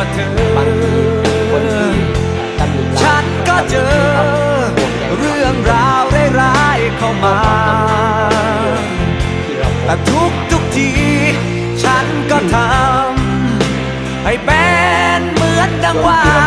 ว่าเธอบางทีคนที่ตำหนิเราฉันก็เจอ เรื่องราวร้ายๆเข้ามา แต่ทุกทุกๆที ฉันก็ทำให้เป็นเหมือนดังว่า